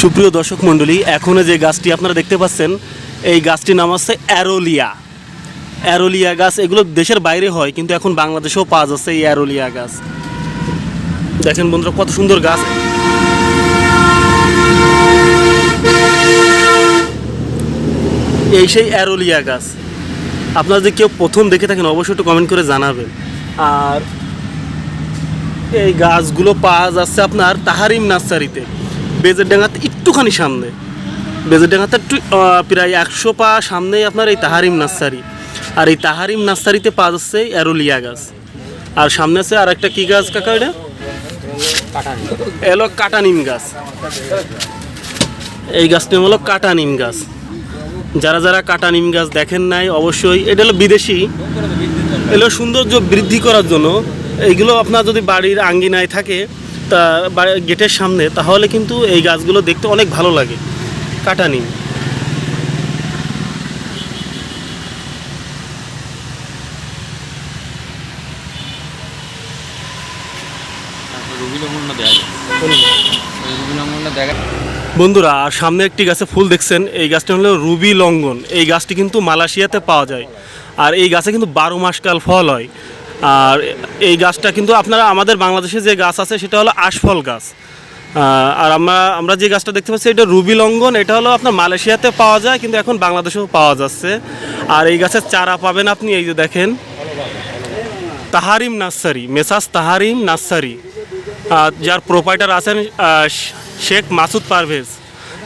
সুপ্রিয় দর্শক মণ্ডলী, এখন যে গাছটি আপনারা দেখতে পাচ্ছেন, এই গাছটির নাম হচ্ছে অ্যারোলিয়া। অ্যারোলিয়া গাছ, এগুলো দেশের বাইরে হয়, কিন্তু এখন বাংলাদেশেও পাওয়া যাচ্ছে এই অ্যারোলিয়া গাছ। দেখেন বন্ধুরা, কত সুন্দর গাছ। এই সেই অ্যারোলিয়া গাছ। আপনারা যদি কেউ প্রথম দেখে থাকেন, অবশ্যই একটু কমেন্ট করে জানাবেন। আর এই গাছগুলো পাওয়া যাচ্ছে আপনার তাহারিম নার্সারিতে। বেজের ডাঙাতে একটুখানি সামনে। বেজের ডাঙাতে একটু প্রায় একশো পা সামনেই আপনার এই তাহারিম নার্সারি। আর এই তাহারিম নার্সারিতে পাওয়া যাচ্ছে অ্যারোলিয়া গাছ। আর সামনে আছে আর একটা কী গাছ, কাকা এটা? এলো কাটা নিম গাছ। এই গাছটি হলো কাটা নিম গাছ। যারা যারা কাটা নিম গাছ দেখেন নাই, অবশ্যই এটা হলো বিদেশি। এগুলো সৌন্দর্য বৃদ্ধি করার জন্য। এইগুলো আপনার যদি বাড়ির আঙ্গিনায় থাকে তা গেটের সামনে তাহলে কিন্তু এই গাছগুলো দেখতে অনেক ভালো লাগে। কাটা নিম রবি লঙ্ঘনটা দেখা যায় রবি লঙ্ঘনটা দেখা বন্ধুরা আর সামনে একটি গাছে ফুল দেখছেন এই গাছটি হলো রুবি লঙ্ঘন এই গাছটি কিন্তু মালয়েশিয়াতে পাওয়া যায়। আর এই গাছে কিন্তু বারো মাসকাল ফল হয়। আর এই গাছটা কিন্তু আপনারা আমাদের বাংলাদেশে যে গাছ আছে, সেটা হলো আশফল গাছ। আর আমরা আমরা যে গাছটা দেখতে পাচ্ছি, এটা রুবি লঙ্ঘন এটা হলো আপনার মালয়েশিয়াতে পাওয়া যায়, কিন্তু এখন বাংলাদেশেও পাওয়া যাচ্ছে। আর এই গাছের চারা পাবেন আপনি, এই যে দেখেন। Taharim nursery, Messrs Taharim nursery. যার প্রোপাইটার আছেন শেখ মাসুদ পারভেজ।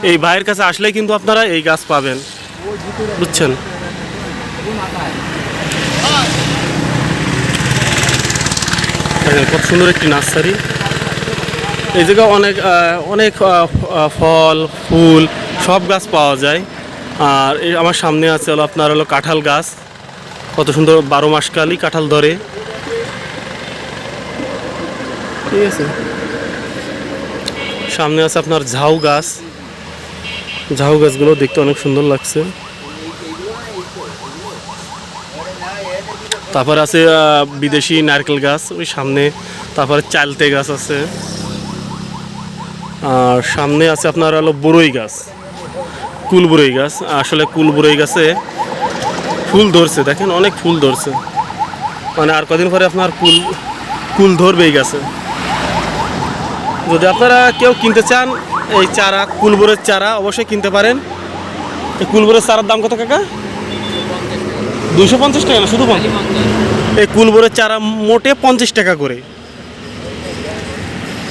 এই ভাইয়ের কাছে আসলেই কিন্তু আপনারা এই গাছ পাবেন। বুঝছেন? দেখেন, কত সুন্দর একটি নার্সারি। এই জায়গায় অনেক অনেক ফল ফুল সব গাছ পাওয়া যায়। আর এই আমার সামনে আছে হলো আপনার হলো কাঁঠাল গাছ। কত সুন্দর বারো মাসকালই কাঁঠাল ধরে। ঠিক আছে। সামনে আছে আপনার ঝাউ গাছ। ঝাউ গাছগুলো দেখতে অনেক সুন্দর লাগছে। তারপর আছে বিদেশি নারকেল গাছ, ওই সামনে। তারপরে চালতে গাছ আছে। আর সামনে আছে আপনার হলো বরই গাছ কুল বরই গাছ। আসলে কুল বরই গাছে ফুল ধরছে, দেখেন অনেক ফুল ধরছে। মানে আর কদিন পরে আপনার কুল কুল ধরবেই গাছে। যদি আপনারা কেউ কিনতে চান, এই চারা কুলবুরের চারা অবশ্যই কিনতে পারেন। এই কুলবুরের চারার দাম কত কাকা? দুশো পঞ্চাশ টাকা না শুধু পঞ্চাশ? এই কুলবুরের চারা মোটে পঞ্চাশ টাকা করে।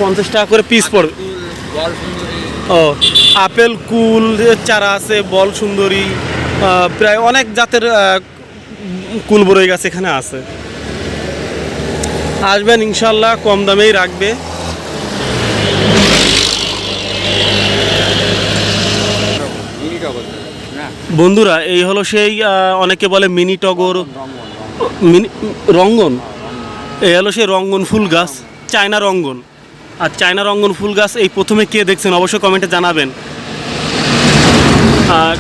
পঞ্চাশ টাকা করে পিস পড়বে। ও আপেল কুল চারা আছে বল সুন্দরী প্রায় অনেক জাতের কুল বরই গাছ এখানে আছে। আসবেন ইনশাল্লাহ কম দামেই রাখবে মিনি টগর না বন্ধুরা, এই হলো সেই অনেকে বলে মিনি টগর, মিনি, রঙ্গন। এই হলো সেই রঙ্গন ফুল গাছ, চায়না রঙ্গন। আর চায়না রঙ্গন ফুল গাছ এই প্রথমে কে দেখছেন অবশ্যই কমেন্টে জানাবেন।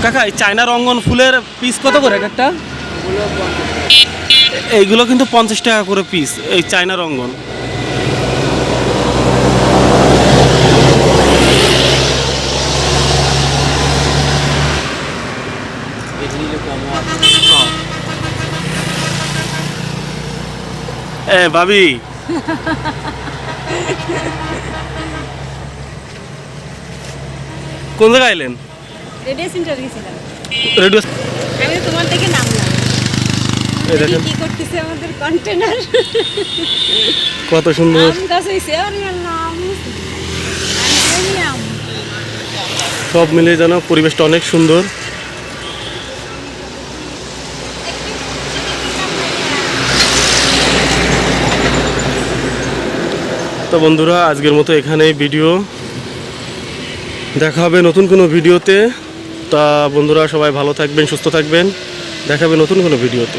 কাকা, এই চায়না রঙ্গন ফুলের পিস কত করে এক একটা? এইগুলো কিন্তু পঞ্চাশ টাকা করে পিস এই চায়না রঙ্গন। এ ভাবি। কোন জায়গায় এলেন রেডিও সেন্টার গেছিলাম। রেডিও আমি তোমার থেকে নামলাম। কি করতেছে আমাদের কন্টেনার কত সুন্দর। আম গাছ হয়েছে আর নাম আম সব মিলিয়ে যেন পরিবেশটা অনেক সুন্দর। তো বন্ধুরা, আজকের মতো এখানেই ভিডিও দেখা হবে নতুন কোনো ভিডিওতে। তা বন্ধুরা, সবাই ভালো থাকবেন, সুস্থ থাকবেন। দেখা হবে নতুন কোনো ভিডিওতে।